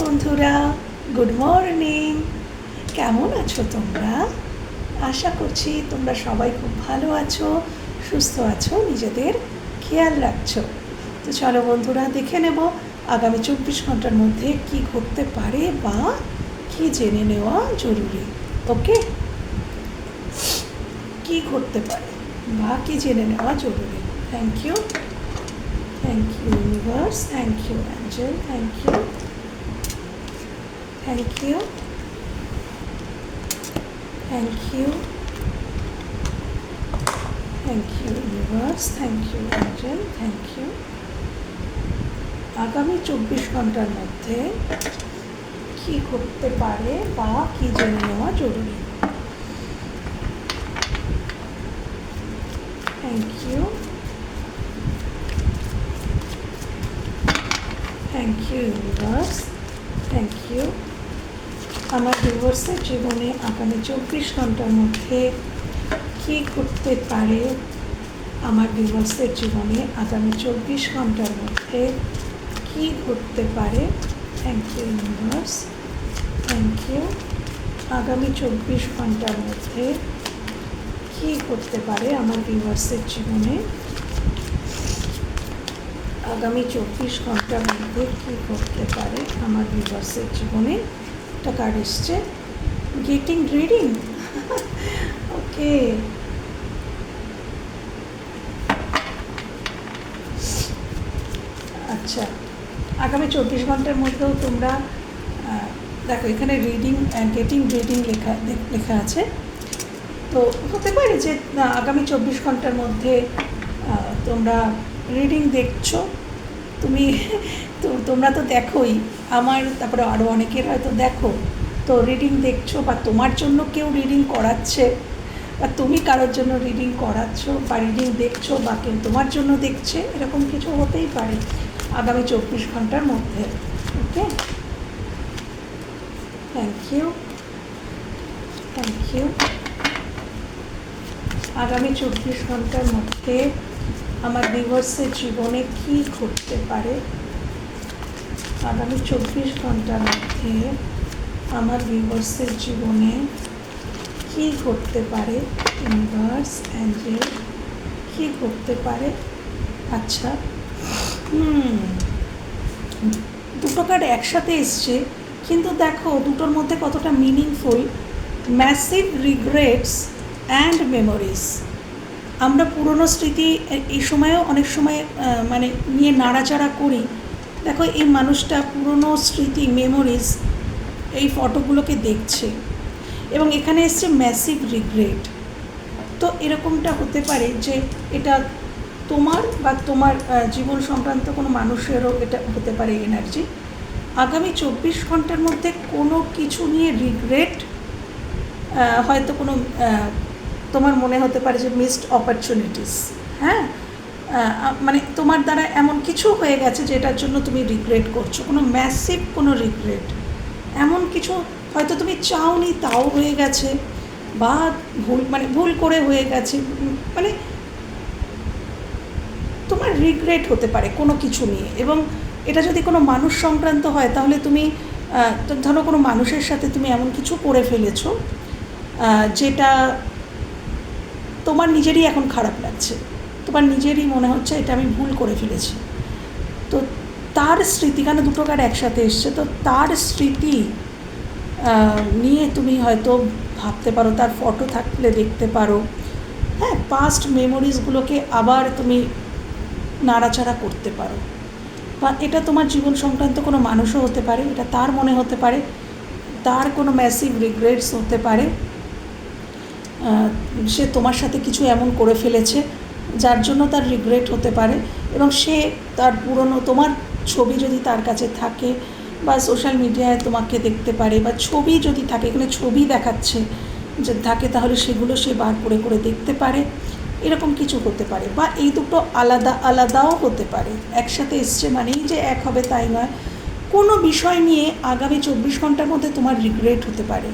বন্ধুরা good morning কেমন আছো তোমরা? আশা করছি তোমরা সবাই খুব ভালো আছো, সুস্থ আছো, নিজেদের খেয়াল রাখছো। তো চলো বন্ধুরা, দেখে নেব আগামী চব্বিশ ঘণ্টার মধ্যে কি ঘটতে পারে বা কি জেনে নেওয়া জরুরি। ওকে? কি ঘটতে পারে বা কি জেনে নেওয়া জরুরি? Thank you thank you universe thank you angel thank you thank you thank you thank you universe thank you angel thank you আগামী চব্বিশ ঘণ্টার মধ্যে কি ঘটতে পারে বা কি জেনে নেওয়া জরুরি? Thank you thank you universe thank you আমার ডিভোর্সের জীবনে আগামী চব্বিশ ঘণ্টার মধ্যে কী ঘটতে পারে? আমার ডিভোর্সের জীবনে আগামী চব্বিশ ঘণ্টার মধ্যে কী ঘটতে পারে? Thank you universe thank you আগামী চব্বিশ ঘণ্টার মধ্যে কী ঘটতে পারে আমার ডিভোর্সের জীবনে? আগামী চব্বিশ ঘণ্টার মধ্যে কী ঘটতে পারে আমার ডিভোর্সের জীবনে? একটা কার্ড এসছে। গেটিং রিডিং ওকে আচ্ছা আগামী চব্বিশ ঘণ্টার মধ্যেও তোমরা দেখো, এখানে রিডিং গেটিং রিডিং লেখা লেখা আছে। তো হতে পারে যে আগামী চব্বিশ ঘণ্টার মধ্যে তোমরা রিডিং দেখছ। তুমি তো তোমরা তো দেখোই। আমার তারপরে আরও অনেকের হয়তো দেখো। তো রিডিং দেখছ বা তোমার জন্য কেউ রিডিং করাচ্ছে বা তুমি কারোর জন্য রিডিং করাচ্ছ বা রিডিং দেখছ বা কেউ তোমার জন্য দেখছে, এরকম কিছু হতেই পারে আগামী চব্বিশ ঘণ্টার মধ্যে। Okay thank you thank you আগামী চব্বিশ ঘণ্টার মধ্যে আমার ডিভোর্সের জীবনে কি ঘটতে পারে? আগামী চব্বিশ ঘণ্টার মধ্যে আমার ডিভোর্সের জীবনে কি ঘটতে পারে? ইউনিভার্স অ্যাঞ্জেল কি ঘটতে পারে? আচ্ছা দুটো কার্ড একসাথে এসছে, কিন্তু দেখো দুটোর মধ্যে কতটা meaningful massive regrets and memories আমরা পুরনো স্মৃতি এই সময়েও অনেক সময় মানে নিয়ে নাড়াচাড়া করি দেখো, এই মানুষটা পুরনো স্মৃতি মেমোরিজ এই ফটোগুলোকে দেখছে। এবং এখানে এসছে ম্যাসিভ রিগ্রেট তো এরকমটা হতে পারে যে এটা তোমার বা তোমার জীবন সংক্রান্ত কোনো মানুষেরও এটা হতে পারে এনার্জি আগামী চব্বিশ ঘণ্টার মধ্যে কোনো কিছু নিয়ে রিগ্রেট হয়তো কোনো তোমার মনে হতে পারে যে মিসড অপরচুনিটিস হ্যাঁ? মানে তোমার দ্বারা এমন কিছু হয়ে গেছে যেটার জন্য তুমি রিগ্রেট করছ? কোনো ম্যাসিভ কোনো রিগ্রেট এমন কিছু হয়তো তুমি চাওনি, তাও হয়ে গেছে বা ভুল মানে ভুল করে হয়ে গেছে। মানে তোমার রিগ্রেট হতে পারে কোনো কিছু নিয়ে। এবং এটা যদি কোনো মানুষ সংক্রান্ত হয়, তাহলে তুমি ধরো কোনো মানুষের সাথে তুমি এমন কিছু করে ফেলেছো যেটা তোমার নিজেরই এখন খারাপ লাগছে। তোমার নিজেরই মনে হচ্ছে এটা আমি ভুল করে ফেলেছি। তো তার স্মৃতি, কেন দুটো কার একসাথে এসছে? তো তার স্মৃতি নিয়ে তুমি হয়তো ভাবতে পারো, তার ফটো থাকলে দেখতে পারো। হ্যাঁ পাস্ট মেমোরিজগুলোকে আবার তুমি নাড়াচাড়া করতে পারো। বা এটা তোমার জীবন সংক্রান্ত কোনো মানুষও হতে পারে, এটা তার মনে হতে পারে, তার কোনো ম্যাসিভ রিগ্রেটস হতে পারে। সে তোমার সাথে কিছু এমন করে ফেলেছে। যার জন্য তার রিগ্রেট হতে পারে এবং সে তার পুরনো তোমার ছবি যদি তার কাছে থাকে বা সোশ্যাল মিডিয়ায় তোমাকে দেখতে পারে বা ছবি যদি থাকে, এখানে ছবি দেখাচ্ছে যে থাকে তাহলে সেগুলো সে বার করে করে দেখতে পারে। এরকম কিছু হতে পারে বা এই দুটো আলাদা আলাদাও হতে পারে। একসাথে এসছে মানেই যে এক হবে তাই নয়। কোনো বিষয় নিয়ে আগামী চব্বিশ ঘণ্টার মধ্যে তোমার রিগ্রেট হতে পারে।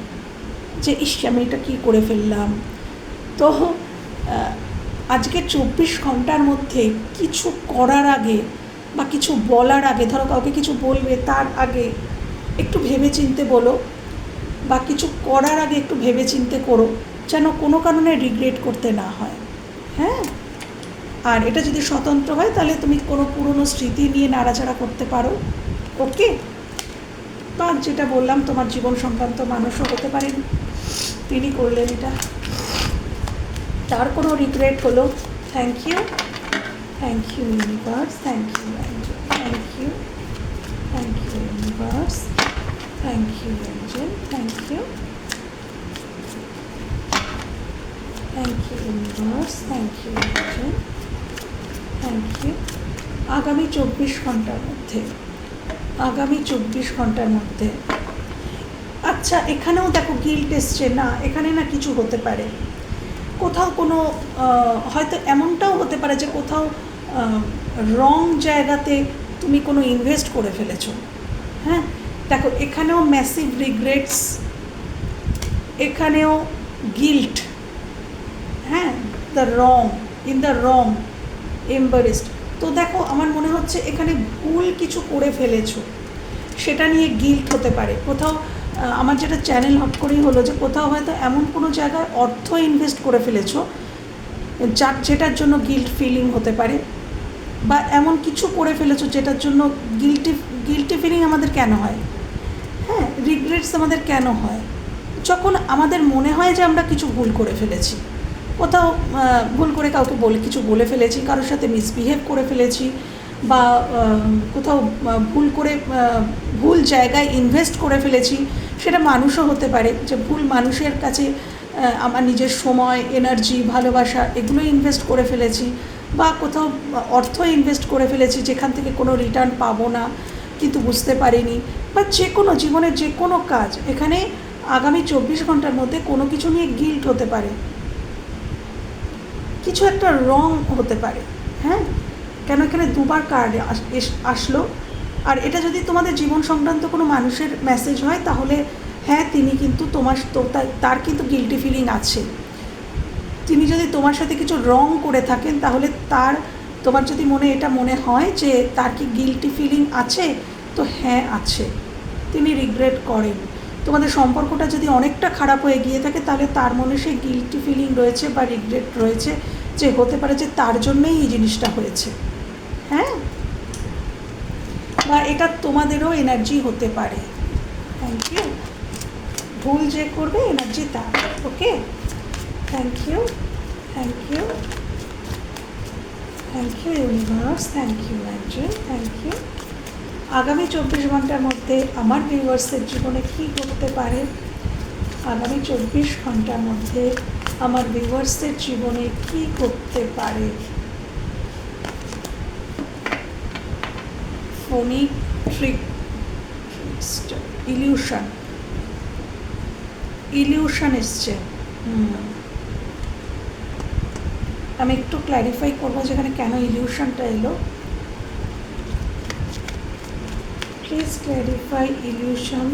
যে ইস, আমি এটা কী করে ফেললাম? তো আজকে চব্বিশ ঘণ্টার মধ্যে কিছু করার আগে বা কিছু বলার আগে, ধরো কাউকে কিছু বলবে তার আগে একটু ভেবে চিনতে বলো বা কিছু করার আগে একটু ভেবে চিনতে করো, যেন কোনো কারণে রিগ্রেট করতে না হয়। হ্যাঁ? আর এটা যদি স্বতন্ত্র হয়, তাহলে তুমি কোনো পুরনো স্মৃতি নিয়ে নাড়াচাড়া করতে পারো। ওকে? বা যেটা বললাম, তোমার জীবন সংক্রান্ত মানুষও হতে পারেন। তিনি করলেন এটা। তার কোনো রিগ্রেট হলো? Thank you thank you universe thank you thank you thank you universe thank you angel thank you thank you universe thank you angel thank you আগামী চব্বিশ ঘণ্টার মধ্যে, আগামী চব্বিশ ঘণ্টার মধ্যে। আচ্ছা এখানেও দেখো গিল্ট এসছে। না, এখানে না কিছু হতে পারে। কোথাও কোনো হয়তো এমনটাও হতে পারে যে কোথাও রং জায়গাতে তুমি কোনো ইনভেস্ট করে ফেলেছ। হ্যাঁ? দেখো, এখানেও ম্যাসিভ রিগ্রেটস এখানেও গিল্ট হ্যাঁ? The wrong in the wrong embarrassed তো দেখো, আমার মনে হচ্ছে এখানে ভুল কিছু করে ফেলেছো। সেটা নিয়ে গিল্ট হতে পারে। কোথাও আমার যেটা চ্যানেল হট করেই হলো যে কোথাও হয়তো এমন কোনো জায়গায় অর্থ ইনভেস্ট করে ফেলেছো, যার, যেটার জন্য গিল্ট ফিলিং হতে পারে, বা এমন কিছু করে ফেলেছো যেটার জন্য গিল্টি গিল্টি ফিলিং আমাদের কেন হয়? হ্যাঁ রিগ্রেটস আমাদের কেন হয়? যখন আমাদের মনে হয় যে আমরা কিছু ভুল করে ফেলেছি, কোথাও ভুল করে কাউকে বলে, কিছু বলে ফেলেছি, কারোর সাথে মিসবিহেভ করে ফেলেছি, বা কোথাও ভুল করে ভুল জায়গায় ইনভেস্ট করে ফেলেছি, সেটা মানুষও হতে পারে। যে ভুল মানুষের কাছে আমার নিজের সময় এনার্জি ভালোবাসা এগুলো ইনভেস্ট করে ফেলেছি বা কোথাও অর্থ ইনভেস্ট করে ফেলেছি, যেখান থেকে কোনো রিটার্ন পাবো না, কিন্তু বুঝতে পারিনি। বা যে কোনো জীবনের যে কোনো কাজ, এখানে আগামী চব্বিশ ঘণ্টার মধ্যে কোনো কিছু নিয়ে গিল্ট হতে পারে। কিছু একটা রং হতে পারে হ্যাঁ? কেন এখানে দুবার কার্ড আসলো? আর এটা যদি তোমাদের জীবন সংক্রান্ত কোনো মানুষের মেসেজ হয়, তাহলে হ্যাঁ তিনি কিন্তু তোমার তার কিন্তু গিল্টি ফিলিং আছে। তিনি যদি তোমার সাথে কিছু রং করে থাকেন, তাহলে তার, তোমার যদি মনে এটা মনে হয় যে তার কি গিল্টি ফিলিং আছে, তো হ্যাঁ আছে। তিনি রিগ্রেট করেন। তোমাদের সম্পর্কটা যদি অনেকটা খারাপ হয়ে গিয়ে থাকে, তাহলে তার মনে সেই গিল্টি ফিলিং রয়েছে বা রিগ্রেট রয়েছে যে হতে পারে যে তার জন্যই এই জিনিসটা হয়েছে। হ্যাঁ? বা এটা তোমাদেরও এনার্জি হতে পারে। থ্যাংক ইউ ভুল যে করবে এনার্জি তা okay thank you thank you thank you universe thank you angel thank you আগামী চব্বিশ ঘণ্টার মধ্যে আমার ভিউয়ার্সের জীবনে কী ঘটতে পারে? আগামী চব্বিশ ঘণ্টার মধ্যে আমার ভিউয়ার্সের জীবনে কী করতে পারে? ফোনিক ট্রিক ইলিউশন ইলিউশন এসছে। আমি একটু ক্ল্যারিফাই করব যেখানে কেন ইলিউশনটা এলো। Please clarify illusion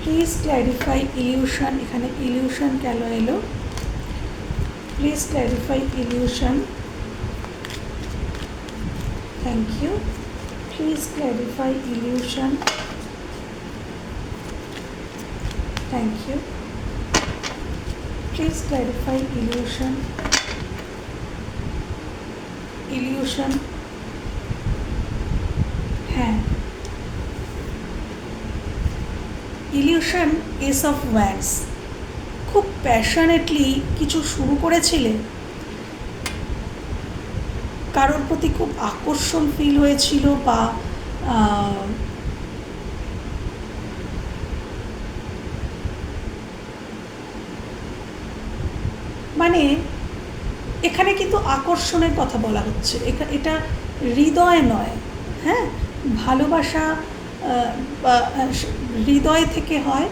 please clarify illusion এখানে ইলিউশন কেন এলো? Please clarify illusion thank you please clarify illusion thank you please clarify illusion illusion হ্যাঁ ইলিউশন এস অফ ওয়ান্স খুব প্যাশনেটলি কিছু শুরু করেছিলে? কারোর প্রতি খুব আকর্ষণ ফিল হয়েছিল বা মানে এখানে কিন্তু আকর্ষণের কথা বলা হচ্ছে। এটা হৃদয় নয় হ্যাঁ? ভালোবাসা হৃদয় থেকে হয়।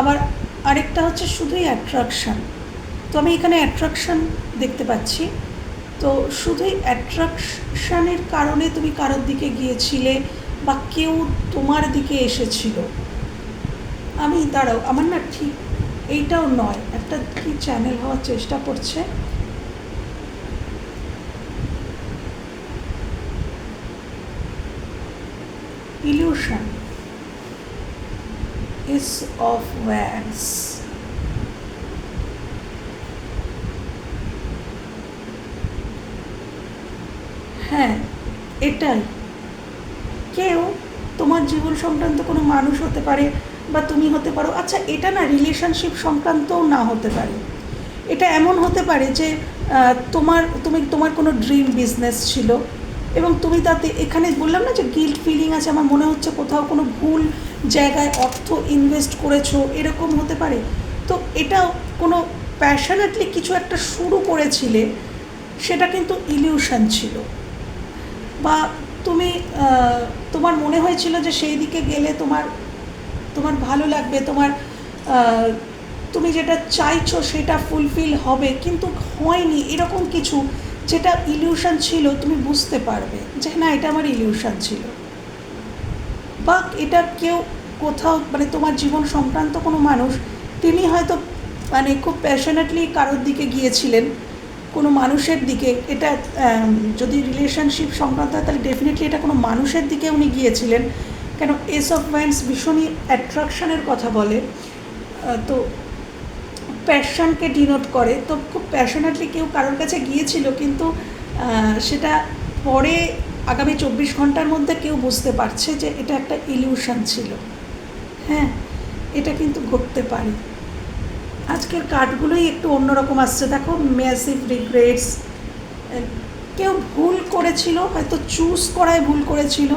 আবার আরেকটা হচ্ছে শুধুই অ্যাট্রাকশান তো আমি এখানে অ্যাট্রাকশান দেখতে পাচ্ছি। তো শুধুই অ্যাট্রাকশানের কারণে তুমি কারোর দিকে গিয়েছিলে বা কেউ তোমার দিকে এসেছিল? আমি, দাঁড়াও, আমার না ঠিক এইটাও নয়। একটা কি চ্যানেল হওয়ার চেষ্টা করছে? ইলিউশন ইস অফ ওয়ান্স হ্যাঁ এটাই। কেউ তোমার জীবন সংক্রান্ত কোনো মানুষ হতে পারে বা তুমি হতে পারো। আচ্ছা এটা না রিলেশনশিপ সংক্রান্তও না হতে পারে। এটা এমন হতে পারে যে তোমার, তুমি, তোমার কোনো ড্রিম বিজনেস ছিল এবং তুমি তাতে, এখানে বললাম না যে গিল্ট ফিলিং আছে, আমার মনে হচ্ছে কোথাও কোনো ভুল জায়গায় অর্থ ইনভেস্ট করেছ, এরকম হতে পারে। তো এটা কোনো প্যাশনেটলি কিছু একটা শুরু করেছিলে, সেটা কিন্তু ইলিউশন ছিল। বা তুমি তোমার মনে হয়েছিল যে সেই দিকে গেলে তোমার তোমার ভালো লাগবে, তোমার তুমি যেটা চাইছো সেটা ফুলফিল হবে, কিন্তু হয়নি এরকম কিছু যেটা ইলিউশন ছিল, তুমি বুঝতে পারবে যে না, এটা আমার ইলিউশন ছিল। বা এটা কেউ কোথাও মানে তোমার জীবন সংক্রান্ত কোনো মানুষ, তিনি হয়তো মানে খুব প্যাশনেটলি কারোর দিকে গিয়েছিলেন কোনো মানুষের দিকে, এটা যদি রিলেশনশিপ সংক্রান্ত হয়, তাহলে ডেফিনেটলি এটা কোনো মানুষের দিকে উনি গিয়েছিলেন। কেন এস অফ ওয়ান্স ভীষণই অ্যাট্রাকশনের কথা বলে। তো প্যাশনকে ডিনোট করে। তো খুব প্যাশনেটলি কেউ কারোর কাছে গিয়েছিল, কিন্তু সেটা পরে আগামী চব্বিশ ঘণ্টার মধ্যে কেউ বুঝতে পারছে যে এটা একটা ইলিউশন ছিল। হ্যাঁ এটা কিন্তু ঘটতে পারে। আজকের কার্ডগুলোই একটু অন্যরকম আসছে। দেখো ম্যাসিভ রিগ্রেটস কেউ ভুল করেছিল, হয়তো চুজ করায় ভুল করেছিল,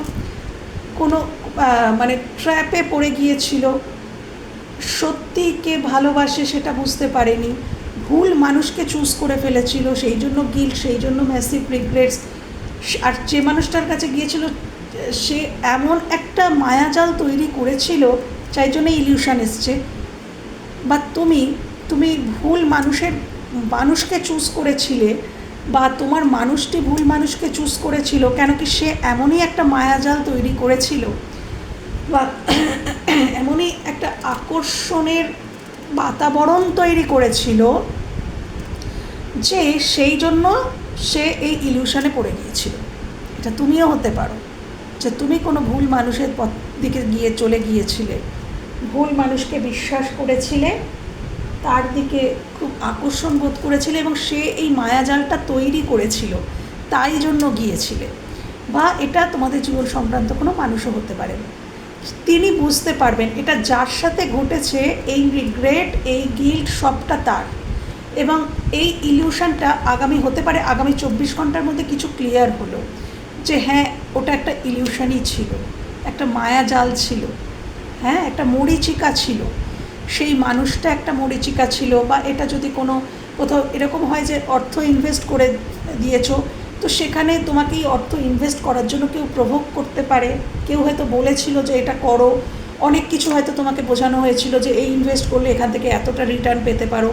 কোনো মানে ট্র্যাপে পড়ে গিয়েছিল। সত্যি কে ভালোবাসে সেটা বুঝতে পারেনি। ভুল মানুষকে চুজ করে ফেলেছিল, সেই জন্য গিল সেই জন্য ম্যাসিভ রিগ্রেটস আর যে মানুষটার কাছে গিয়েছিল, সে এমন একটা মায়াজাল তৈরি করেছিল যাই জন্য ইলিউশন এসছে। বা তুমি তুমি ভুল মানুষের, মানুষকে চুজ করেছিলে বা তোমার মানুষটি ভুল মানুষকে চুজ করেছিল, কেন কি সে এমনই একটা মায়াজাল তৈরি করেছিল বা এমনই একটা আকর্ষণের বাতাবরণ তৈরি করেছিল যে সেই জন্য সে এই ইলিউশনে পড়ে গিয়েছিল। এটা তুমিও হতে পারো যে তুমি কোনো ভুল মানুষের পথ দিকে গিয়ে চলে গিয়েছিলে। ভুল মানুষকে বিশ্বাস করেছিলে, তার দিকে খুব আকর্ষণ বোধ করেছিলে এবং সে এই মায়াজালটা তৈরি করেছিল, তাই জন্য গিয়েছিলে। বা এটা তোমাদের জীবন সংক্রান্ত কোনো মানুষও হতে পারে। তিনি বুঝতে পারবেন এটা যার সাথে ঘটেছে, এই রিগ্রেট এই গিল্ট সবটা তার। এবং এই ইলিউশনটা আগামী হতে পারে, আগামী চব্বিশ ঘণ্টার মধ্যে কিছু ক্লিয়ার হলো। যে হ্যাঁ ওটা একটা ইলিউশনই ছিল, একটা মায়াজাল ছিল। হ্যাঁ একটা মরিচিকা ছিল। সেই মানুষটা একটা মরিচিকা ছিল বা এটা যদি কোনো কোথাও এরকম হয় যে অর্থ ইনভেস্ট করে দিয়েছ, তো সেখানে তোমাকে এই অর্থ ইনভেস্ট করার জন্য কেউ প্রভোগ করতে পারে। কেউ হয়তো বলেছিল যে এটা করো। অনেক কিছু হয়তো তোমাকে বোঝানো হয়েছিল যে এই ইনভেস্ট করলে এখান থেকে এতটা রিটার্ন পেতে পারো।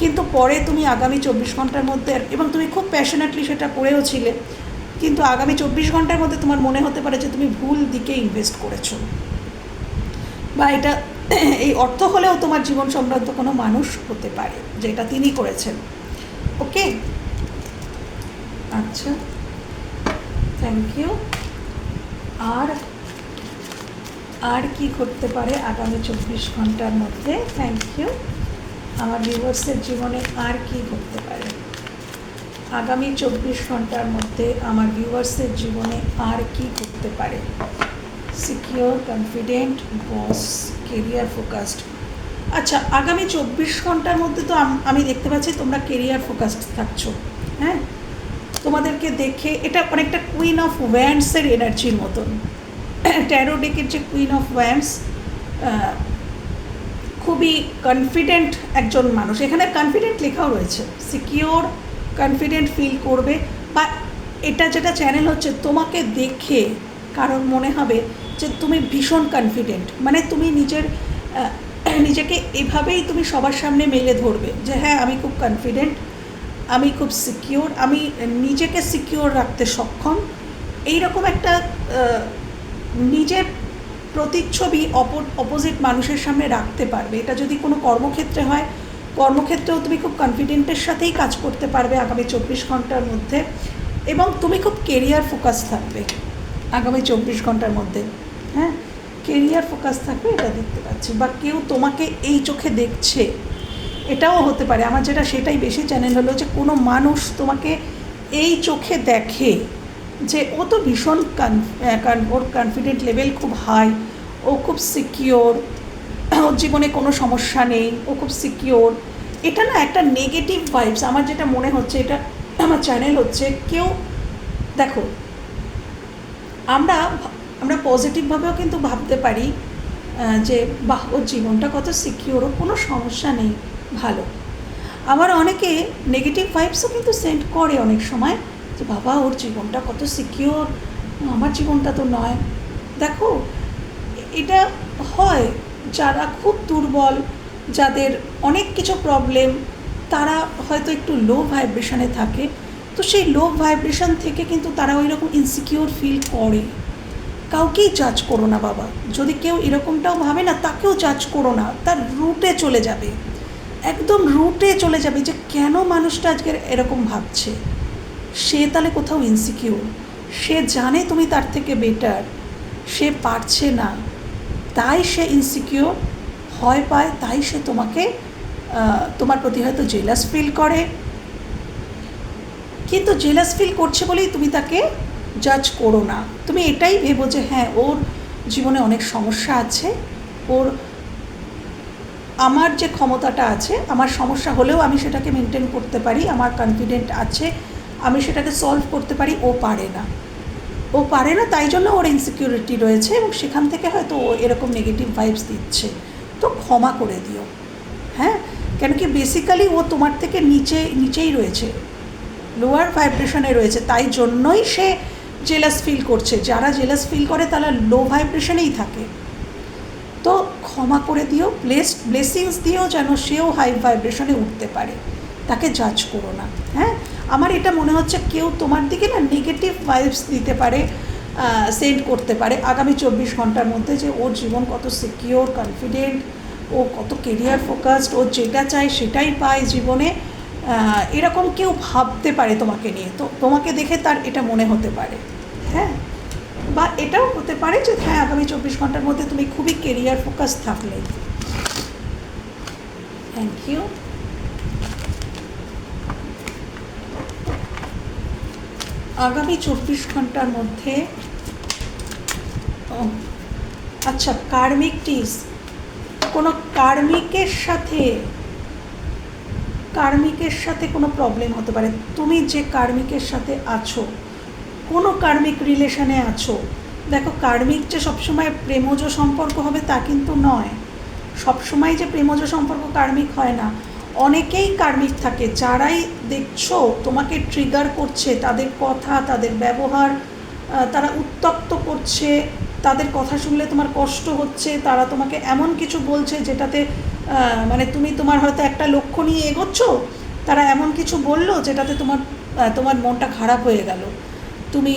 কিন্তু পরে তুমি আগামী চব্বিশ ঘণ্টার মধ্যে এবং তুমি খুব প্যাশনেটলি সেটা করেও ছিলে কিন্তু আগামী চব্বিশ ঘণ্টার মধ্যে তোমার মনে হতে পারে যে তুমি ভুল দিকে ইনভেস্ট করেছ। বা এটা, এই অর্থ হলেও তোমার জীবন সংক্রান্ত কোনো মানুষ হতে পারে, যেটা তিনি করেছেন। ওকে? আচ্ছা। থ্যাংক ইউ আর আর কি ঘটতে পারে আগামী চব্বিশ ঘণ্টার মধ্যে? থ্যাংক ইউ আমার ভিউয়ার্সের জীবনে আর কি ঘটতে পারে? আগামী চব্বিশ ঘণ্টার মধ্যে আমার ভিউয়ার্সের জীবনে আর কি ঘটতে পারে? Secure confident boss career focused আচ্ছা আগামী চব্বিশ ঘণ্টার মধ্যে তো আম- দেখতে পাচ্ছি তোমরা কেরিয়ার ফোকাসড থাকছো হ্যাঁ? তোমাদেরকে দেখে এটা অনেকটা কুইন অফ ওয়্যান্ডসের এনার্জির মতন। ট্যারো ডেকের যে কুইন অফ ওয়্যান্ডস খুবই কনফিডেন্ট একজন মানুষ। এখানে কনফিডেন্ট লেখাও রয়েছে। সিকিওর কনফিডেন্ট ফিল করবে। বা এটা যেটা চ্যানেল হচ্ছে, তোমাকে দেখে কারণ মনে হবে যে তুমি ভীষণ কনফিডেন্ট মানে তুমি নিজের নিজেকে এভাবেই তুমি সবার সামনে মেলে ধরবে যে হ্যাঁ আমি খুব কনফিডেন্ট আমি খুব সিকিওর আমি নিজেকে সিকিওর রাখতে সক্ষম। এই রকম একটা নিজের প্রতিচ্ছবি অপোজিট মানুষের সামনে রাখতে পারবে। এটা যদি কোনো কর্মক্ষেত্রে হয়, কর্মক্ষেত্রেও তুমি খুব কনফিডেন্টের সাথেই কাজ করতে পারবে আগামী চব্বিশ ঘণ্টার মধ্যে। এবং তুমি খুব কেরিয়ার ফোকাস থাকবে। আগামী চব্বিশ ঘণ্টার মধ্যে। হ্যাঁ? কেরিয়ার ফোকাস থাকবে, এটা দেখতে পাচ্ছি। বা কেউ তোমাকে এই চোখে দেখছে, এটাও হতে পারে। আমার যেটা, সেটাই বেশি চ্যানেল হলো যে কোনো মানুষ তোমাকে এই চোখে দেখে যে ও তো ভীষণ কান ওর কনফিডেন্ট লেভেল খুব হাই ও খুব সিকিওর ওর জীবনে কোনো সমস্যা নেই, ও খুব সিকিওর এটা না একটা নেগেটিভ ভাইবস আমার যেটা মনে হচ্ছে, এটা আমার চ্যানেল হচ্ছে, কেউ, দেখো আমরা আমরা পজিটিভভাবেও কিন্তু ভাবতে পারি যে বাহ, ওর জীবনটা কত সিকিওর কোনো সমস্যা নেই, ভালো। আবার অনেকে নেগেটিভ ভাইবসও কিন্তু সেন্ড করে অনেক সময়, যে বাবা, ওর জীবনটা কত সিকিওর আমার জীবনটা তো নয়। দেখো, এটা হয় যারা খুব দুর্বল, যাদের অনেক কিছু প্রবলেম তারা হয়তো একটু লো ভাইব্রেশনে থাকে তো সেই লো ভাইব্রেশন থেকে কিন্তু তারা ওই রকম ইনসিকিওর ফিল করে। কাউকেই জাজ করো না বাবা। যদি কেউ এরকমটাও ভাবে না, তাকেও জাজ করো না। তার রুটে চলে যাবে। একদম রুটে চলে যাবে যে কেন মানুষটা আজকে এরকম ভাবছে। সে তাহলে কোথাও ইনসিকিউর সে জানে তুমি তার থেকে বেটার সে পারছে না। তাই সে ইনসিকিউর ভয় পায়, তাই সে তোমাকে তোমার প্রতি হয়তো জেলাস ফিল করে। কিন্তু জেলাস ফিল করছে বলেই তুমি তাকে জাজ করো না। তুমি এটাই ভেবো যে হ্যাঁ ওর জীবনে অনেক সমস্যা আছে। ওর আমার যে ক্ষমতাটা আছে, আমার সমস্যা হলেও আমি সেটাকে মেনটেন করতে পারি, আমার কনফিডেন্ট আছে, আমি সেটাকে সলভ করতে পারি, ও পারে না। ও পারে না, তাই জন্য ওর ইনসিকিউরিটি রয়েছে এবং সেখান থেকে হয়তো ও এরকম নেগেটিভ ভাইবস দিচ্ছে। তো ক্ষমা করে দিও। হ্যাঁ? কেন কি বেসিক্যালি ও তোমার থেকে নিচে, নিচেই রয়েছে। লোয়ার ভাইব্রেশনে রয়েছে, তাই জন্যই সে জেলাস ফিল করছে। যারা জেলাস ফিল করে, তারা লো ভাইব্রেশনেই থাকে। তো ক্ষমা করে দিও ব্লেস ব্লেসিংস দিও যেন সেও হাই ভাইব্রেশনে উঠতে পারে। তাকে জাজ করো না হ্যাঁ? আমার এটা মনে হচ্ছে কেউ তোমার দিকে না নেগেটিভ ভাইবস দিতে পারে সেন্ড করতে পারে। আগামী চব্বিশ ঘণ্টার মধ্যে যে ওর জীবন কত সিকিওর কনফিডেন্ট ও কত কেরিয়ার ফোকাসড ও যেটা চায় সেটাই পায় জীবনে। এরকম কেউ ভাবতে পারে তোমাকে নিয়ে। তো তোমাকে দেখে তার এটা মনে হতে পারে। হ্যাঁ? বা এটাও হতে পারে যে হ্যাঁ আগামী চব্বিশ ঘণ্টার মধ্যে তুমি খুবই কেরিয়ার ফোকাস থাকলে। থ্যাংক ইউ আগামী চব্বিশ ঘণ্টার মধ্যে আচ্ছা কার্মিক টিস কোনো কার্মিকের সাথে কার্মিকের সাথে কোনো প্রবলেম হতে পারে। তুমি যে কার্মিকের সাথে আছো, কোনো কার্মিক রিলেশনে আছো, দেখো কার্মিক যে সবসময় প্রেমজ সম্পর্ক হবে তা কিন্তু নয়। সবসময় যে প্রেমজ সম্পর্ক কার্মিক হয় না। অনেকেই কার্মিক থাকে, যারাই দেখছ তোমাকে ট্রিগার করছে, তাদের কথা, তাদের ব্যবহার তারা উত্তপ্ত করছে, তাদের কথা শুনলে তোমার কষ্ট হচ্ছে, তারা তোমাকে এমন কিছু বলছে যেটাতে মানে তুমি তোমার হয়তো একটা লক্ষ্য নিয়ে এগোচ্ছ, তারা এমন কিছু বলল যেটাতে তোমার তোমার মনটা খারাপ হয়ে গেল। তুমি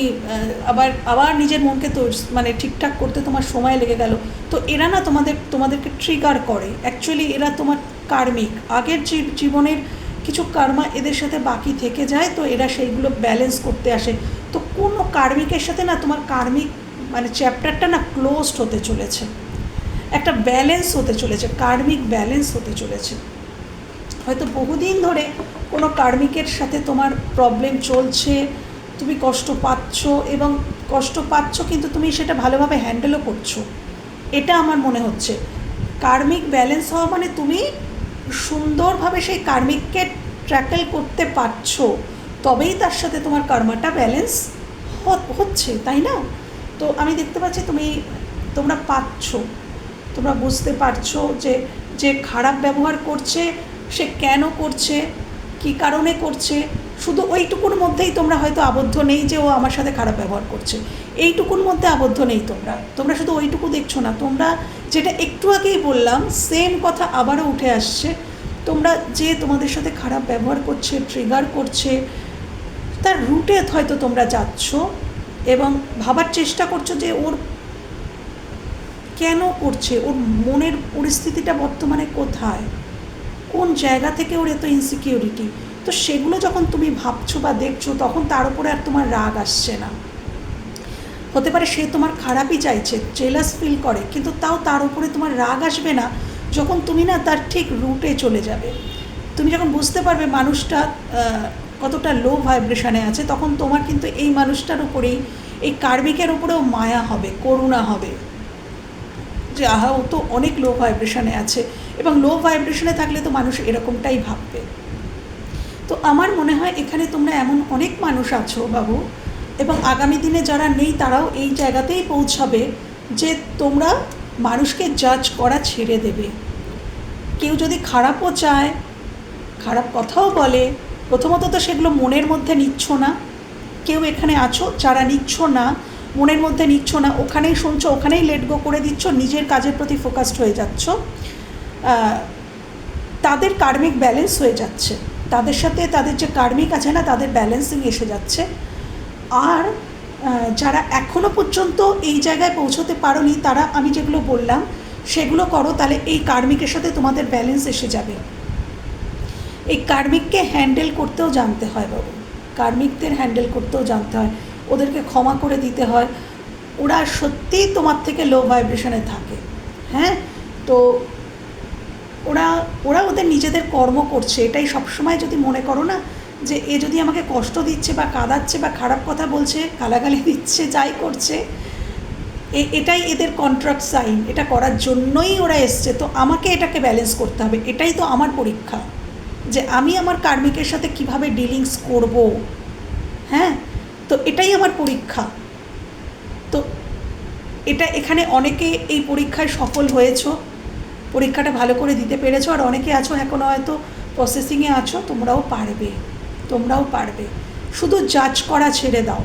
আবার আবার নিজের মনকে তো মানে ঠিকঠাক করতে তোমার সময় লেগে গেল। তো এরা না তোমাদের, তোমাদেরকে ট্রিগার করে। অ্যাকচুয়ালি এরা তোমার কার্মিক আগের জীবনের কিছু কার্মা এদের সাথে বাকি থেকে যায়, তো এরা সেইগুলো ব্যালেন্স করতে আসে। তো কোনো কার্মিকের সাথে না তোমার কার্মিক মানে চ্যাপ্টারটা না ক্লোজড হতে চলেছে। একটা ব্যালেন্স হতে চলেছে, কার্মিক ব্যালেন্স হতে চলেছে। হয়তো বহুদিন ধরে কোনো কার্মিকের সাথে তোমার প্রবলেম চলছে, তুমি কষ্ট পাচ্ছ এবং কষ্ট পাচ্ছ কিন্তু তুমি সেটা ভালোভাবে হ্যান্ডেলও করছ। এটা আমার মনে হচ্ছে। কার্মিক ব্যালেন্স হওয়া মানে তুমি সুন্দরভাবে সেই কার্মিককে ট্র্যাকেল করতে পারছ, তবেই তার সাথে তোমার কর্মাটা ব্যালেন্স হচ্ছে, তাই না? তো আমি দেখতে পাচ্ছি তুমি, তোমরা পাচ্ছ। তোমরা বুঝতে পারছ যে যে খারাপ ব্যবহার করছে, সে কেন করছে, কি কারণে করছে? শুধু ওইটুকুর মধ্যেই তোমরা হয়তো আবদ্ধ নেই যে ও আমার সাথে খারাপ ব্যবহার করছে। এইটুকুর মধ্যে আবদ্ধ নেই তোমরা। তোমরা শুধু ওইটুকু দেখছ না। তোমরা যেটা একটু আগেই বললাম সেম কথা আবারও উঠে আসছে। তোমরা যে তোমাদের সাথে খারাপ ব্যবহার করছে ট্রিগার করছে, তার রুটে হয়তো তোমরা যাচ্ছ এবং ভাবার চেষ্টা করছ যে ওর কেন করছে? ওর মনের পরিস্থিতিটা বর্তমানে কোথায়? কোন জায়গা থেকে ওর এত ইনসিকিউরিটি তো সেগুলো যখন তুমি ভাবছ বা দেখছ, তখন তার উপরে আর তোমার রাগ আসছে না। হতে পারে সে তোমার খারাপই চাইছে জেলাস ফিল করে, কিন্তু তাও তার উপরে তোমার রাগ আসবে না যখন তুমি না তার ঠিক রুটে চলে যাবে। তুমি যখন বুঝতে পারবে মানুষটা কতটা লো ভাইব্রেশনে আছে, তখন তোমার কিন্তু এই মানুষটার উপরেই, এই কার্মিকের উপরেও মায়া হবে, করুণা হবে। যে আহা, ও তো অনেক লো ভাইব্রেশনে আছে এবং লো ভাইব্রেশনে থাকলে তো মানুষ এরকমটাই ভাববে। তো আমার মনে হয় এখানে তোমরা এমন অনেক মানুষ আছো বাবু, এবং আগামী দিনে যারা নেই তারাও এই জায়গাতেই পৌঁছাবে যে তোমরা মানুষকে জাজ করা ছেড়ে দেবে। কেউ যদি খারাপও চায়, খারাপ কথাও বলে, প্রথমত তো সেগুলো মনের মধ্যে নিচ্ছ না। কেউ এখানে আছো যারা নিচ্ছ না মনের মধ্যে নিচ্ছ না, ওখানেই শুনছো, ওখানেই লেট গো করে দিচ্ছ, নিজের কাজের প্রতি ফোকাসড হয়ে যাচ্ছ। তাদের কার্মিক ব্যালেন্স হয়ে যাচ্ছে। তাদের সাথে তাদের যে কার্মিক আছে না, তাদের ব্যালেন্সিং এসে যাচ্ছে। আর যারা এখনও পর্যন্ত এই জায়গায় পৌঁছতে পারোনি, তারা আমি যেগুলো বললাম, সেগুলো করো, তাহলে এই কার্মিকের সাথে তোমাদের ব্যালেন্স এসে যাবে। এই কার্মিককে হ্যান্ডেল করতেও জানতে হয় বাবু। কার্মিকদের হ্যান্ডেল করতেও জানতে হয়। ওদেরকে ক্ষমা করে দিতে হয়। ওরা সত্যিই তোমার থেকে লো ভাইব্রেশনে থাকে। হ্যাঁ? তো ওরা ওরা ওদের নিজেদের কর্ম করছে। এটাই সবসময় যদি মনে করো না যে, এ যদি আমাকে কষ্ট দিচ্ছে বা কাঁদাচ্ছে বা খারাপ কথা বলছে, গালাগালি দিচ্ছে, যাই করছে, এ- এটাই এদের কন্ট্রাক্ট সাইন এটা করার জন্যই ওরা এসছে। তো আমাকে এটাকে ব্যালেন্স করতে হবে। এটাই তো আমার পরীক্ষা। যে আমি আমার কার্মিকের সাথে কীভাবে ডিলিংস করব। হ্যাঁ? তো এটাই আমার পরীক্ষা। তো এটা এখানে অনেকে এই পরীক্ষায় সফল হয়েছো, পরীক্ষাটা ভালো করে দিতে পেরেছ, আর অনেকে আছো এখনও হয়তো প্রসেসিংয়ে আছো, তোমরাও পারবে তোমরাও পারবে। শুধু জাজ করা ছেড়ে দাও,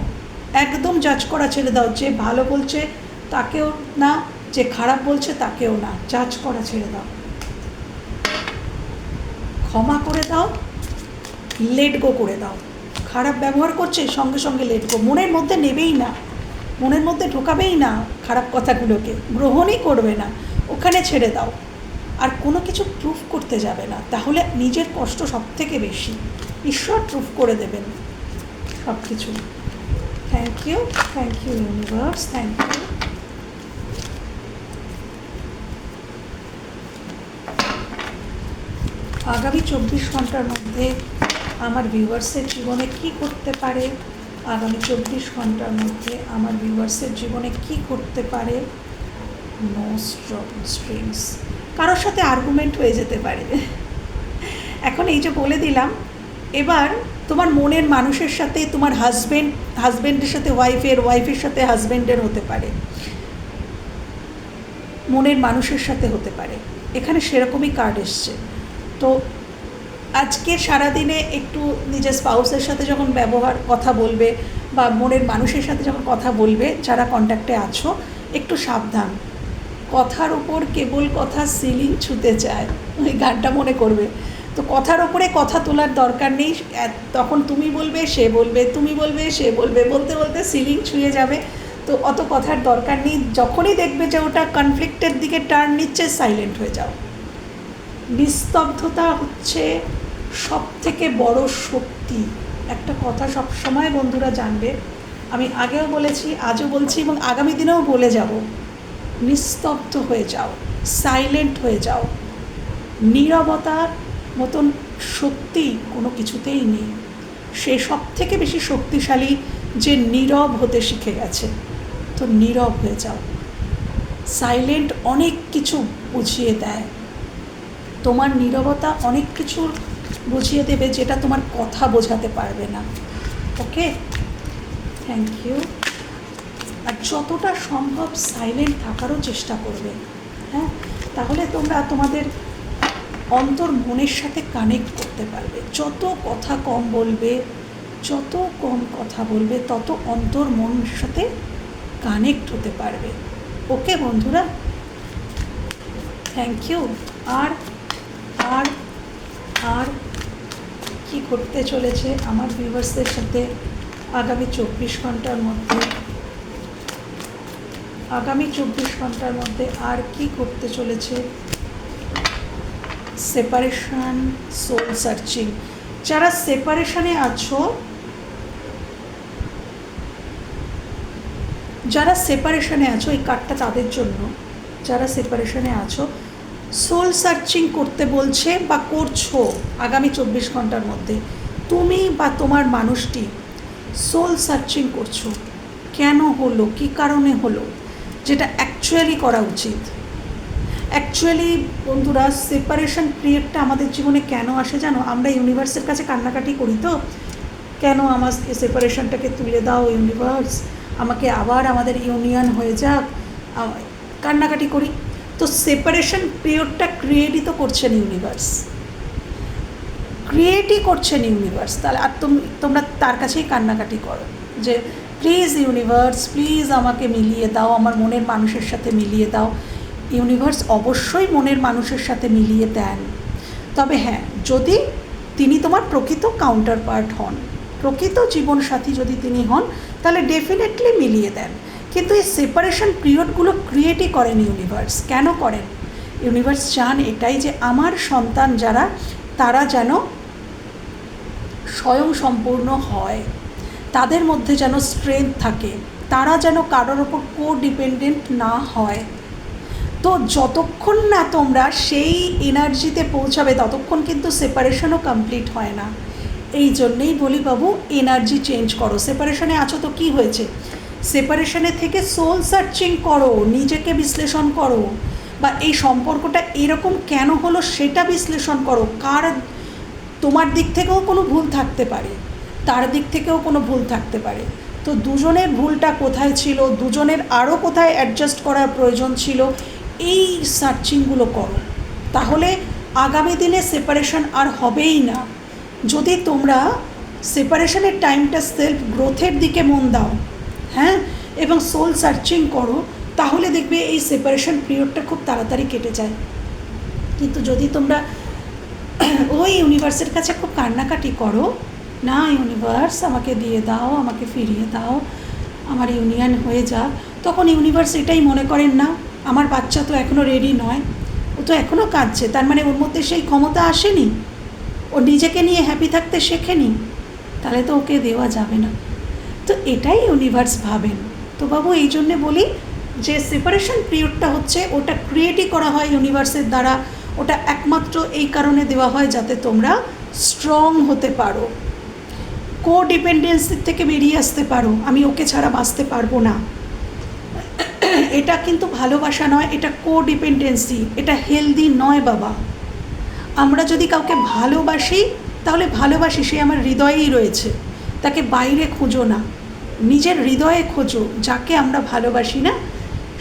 একদম জাজ করা ছেড়ে দাও, যে ভালো বলছে তাকেও না, যে খারাপ বলছে তাকেও না জাজ করা ছেড়ে দাও। ক্ষমা করে দাও লেট গো করে দাও। খারাপ ব্যবহার করছে, সঙ্গে সঙ্গে লেট গো মনের মধ্যে নেবেই না। মনের মধ্যে ঢোকাবেই না খারাপ কথাগুলোকে। গ্রহণই করবে না। ওখানে ছেড়ে দাও। আর কোনো কিছু প্রুফ করতে যাবে না। তাহলে নিজের কষ্ট সব থেকে বেশি। ঈশ্বর প্রুফ করে দেবেন সব কিছু thank you thank you universe thank you আগামী চব্বিশ ঘণ্টার মধ্যে আমার ভিউয়ার্সের জীবনে কি করতে পারে? আগামী চব্বিশ ঘণ্টার মধ্যে আমার ভিউয়ার্সের জীবনে কি করতে পারে? নো স্ট্রিংস কারোর সাথে আর্গুমেন্ট হয়ে যেতে পারে। এখন এই যে বলে দিলাম, এবার তোমার মনের মানুষের সাথে, তোমার হাজবেন্ড হাজবেন্ডের সাথে ওয়াইফের ওয়াইফের সাথে হাজবেন্ডের হতে পারে। মনের মানুষের সাথে হতে পারে। এখানে সেরকমই কার্ড এসছে। তো আজকে সারাদিনে একটু নিজের স্পাউসের সাথে যখন ব্যবহার, কথা বলবে বা মনের মানুষের সাথে যখন কথা বলবে, যারা কন্ট্যাক্টে আছো, একটু সাবধান। কথার ওপর কেবল কথা সিলিং ছুতে চায়। ওই গানটা মনে করবে। তো কথার ওপরে কথা তোলার দরকার নেই। তখন তুমি বলবে, সে বলবে, তুমি বলবে, সে বলবে, বলতে বলতে সিলিং ছুঁয়ে যাবে। তো অত কথার দরকার নেই। যখনই দেখবে যে ওটা কনফ্লিক্টের দিকে টার্ন নিচ্ছে সাইলেন্ট হয়ে যাও। নিস্তব্ধতা হচ্ছে সব থেকে বড় শক্তি একটা কথা সব সময় বন্ধুরা জানবে, আমি আগেও বলেছি, আজও বলছি এবং আগামী দিনেও বলে যাব, নিস্তব্ধ হয়ে যাও সাইলেন্ট হয়ে যাও। নীরবতার মতন শক্তি কোনো কিছুতেই নেই। সে সব থেকে বেশি শক্তিশালী যে নীরব হতে শিখে গেছে, তো নীরব হয়ে যাও। সাইলেন্ট অনেক কিছু বুঝিয়ে দেয়। তোমার নীরবতা অনেক কিছু বুঝিয়ে দেবে যেটা তোমার কথা বোঝাতে পারবে না। ওকে? থ্যাংক ইউ আর যতটা সম্ভব সাইলেন্ট থাকারও চেষ্টা করবে। হ্যাঁ? তাহলে তোমরা তোমাদের অন্তর মনের সাথে কানেক্ট করতে পারবে। যত কথা কম বলবে, যত কম কথা বলবে, তত অন্তর মনের সাথে কানেক্ট হতে পারবে। ওকে বন্ধুরা? থ্যাংক ইউ আর আর আর কি করতে চলেছে আমার ভিউয়ার্সদের সাথে আগামী চব্বিশ ঘণ্টার মধ্যে? আগামী চব্বিশ ঘণ্টার মধ্যে আর কি করতে চলেছে? সেপারেশন সোল সার্চিং যারা সেপারেশনে আছো, যারা সেপারেশনে আছো, এই কার্ডটা তাদের জন্য, যারা সেপারেশনে আছো সোল সার্চিং করতে বলছে বা করছ আগামী চব্বিশ ঘণ্টার মধ্যে। তুমি বা তোমার মানুষটি সোল সার্চিং করছ। কেন হলো? কী কারণে হলো? যেটা অ্যাকচুয়ালি করা উচিত। অ্যাকচুয়ালি বন্ধুরা সেপারেশন পিরিয়ডটা আমাদের জীবনে কেন আসে জানো? আমরা ইউনিভার্সের কাছে কান্নাকাটি করি তো। কেন আমার সেপারেশনটাকে তুলে দাও ইউনিভার্স আমাকে আবার আমাদের ইউনিয়ন হয়ে যাক। কান্নাকাটি করি। তো সেপারেশন পিরিয়ডটা ক্রিয়েটই তো করছেন ইউনিভার্স ক্রিয়েটই করছেন ইউনিভার্স তাহলে আর তুমি, তোমরা তার কাছেই কান্নাকাটি করো যে প্লিজ ইউনিভার্স প্লিজ আমাকে মিলিয়ে দাও, আমার মনের মানুষের সাথে মিলিয়ে দাও। ইউনিভার্স অবশ্যই মনের মানুষের সাথে মিলিয়ে দেন। তবে হ্যাঁ যদি তিনি তোমার প্রকৃত কাউন্টার পার্ট হন, প্রকৃত জীবনসাথী যদি তিনি হন, তাহলে ডেফিনেটলি মিলিয়ে দেন। কিন্তু এই সেপারেশন পিরিয়ডগুলো ক্রিয়েটই করেন ইউনিভার্স কেন করেন? ইউনিভার্স চান এটাই যে আমার সন্তান যারা, তারা যেন স্বয়ং সম্পূর্ণ হয়। তাদের মধ্যে যেন স্ট্রেংথ থাকে। তারা যেন কারোর ওপর কো ডিপেন্ডেন্ট না হয়। তো যতক্ষণ না তোমরা সেই এনার্জিতে পৌঁছাবে, ততক্ষণ কিন্তু সেপারেশনও কমপ্লিট হয় না। এই জন্যেই বলি বাবু এনার্জি চেঞ্জ করো। সেপারেশনে আছো তো কি হয়েছে? সেপারেশনে থেকে সোল সার্চিং করো, নিজেকে বিশ্লেষণ করো। বা এই সম্পর্কটা এরকম কেন হলো সেটা বিশ্লেষণ করো। কার, তোমার দিক থেকেও কোনো ভুল থাকতে পারে, তার দিক থেকেও কোনো ভুল থাকতে পারে। তো দুজনের ভুলটা কোথায় ছিল, দুজনের আরও কোথায় অ্যাডজাস্ট করার প্রয়োজন ছিল, এই সার্চিংগুলো করো। তাহলে আগামী দিনে সেপারেশন আর হবেই না। যদি তোমরা সেপারেশনের টাইমটা সেলফ গ্রোথের দিকে মন দাও হ্যাঁ? এবং সোল সার্চিং করো, তাহলে দেখবে এই সেপারেশন পিরিয়ডটা খুব তাড়াতাড়ি কেটে যায়। কিন্তু যদি তোমরা ওই ইউনিভার্সের কাছে খুব কান্নাকাটি করো, না ইউনিভার্স আমাকে দিয়ে দাও, আমাকে ফিরিয়ে দাও, আমার ইউনিয়ন হয়ে যাক, তখন ইউনিভার্স এটাই মনে করেন, না, আমার বাচ্চা তো এখনও রেডি নয়, ও তো এখনও কাঁদছে। তার মানে ওর মধ্যে সেই ক্ষমতা আসেনি। ও নিজেকে নিয়ে হ্যাপি থাকতে শেখেনি। তাহলে তো ওকে দেওয়া যাবে না। তো এটাই ইউনিভার্স ভাবেন। তো বাবু, এই জন্যে বলি যে সেপারেশন পিরিয়ডটা হচ্ছে ওটা ক্রিয়েটই করা হয় ইউনিভার্সের দ্বারা, ওটা একমাত্র এই কারণে দেওয়া হয় যাতে তোমরা স্ট্রং হতে পারো। কো ডিপেন্ডেন্সির থেকে বেরিয়ে আসতে পারো, আমি ওকে ছাড়া বাঁচতে পারব না। এটা কিন্তু ভালোবাসা নয়, এটা কো ডিপেন্ডেন্সি এটা হেলদি নয় বাবা। আমরা যদি কাউকে ভালোবাসি, তাহলে ভালোবাসি, সে আমার হৃদয়েই রয়েছে। তাকে বাইরে খোঁজো না। নিজের হৃদয়ে খোঁজো, যাকে আমরা ভালোবাসি না,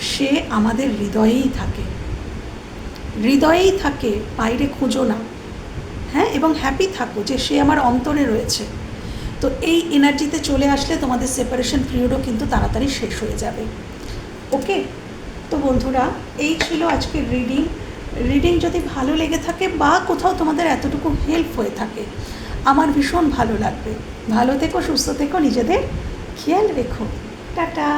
সে আমাদের হৃদয়েই থাকে। হৃদয়েই থাকে, বাইরে খোঁজো না। হ্যাঁ? এবং হ্যাপি থাকো যে সে আমার অন্তরে রয়েছে। তো এই এনার্জিতে চলে আসলে তোমাদের সেপারেশন পিরিয়ডও কিন্তু তাড়াতাড়ি শেষ হয়ে যাবে। ওকে তো বন্ধুরা, এই ছিল আজকের রিডিং রিডিং যদি ভালো লেগে থাকে বা কোথাও তোমাদের এতটুকু হেল্প হয়ে থাকে, আমার ভীষণ ভালো লাগবে। ভালো থেকো সুস্থ থেকো নিজেদের খেয়াল রেখো। টাটা।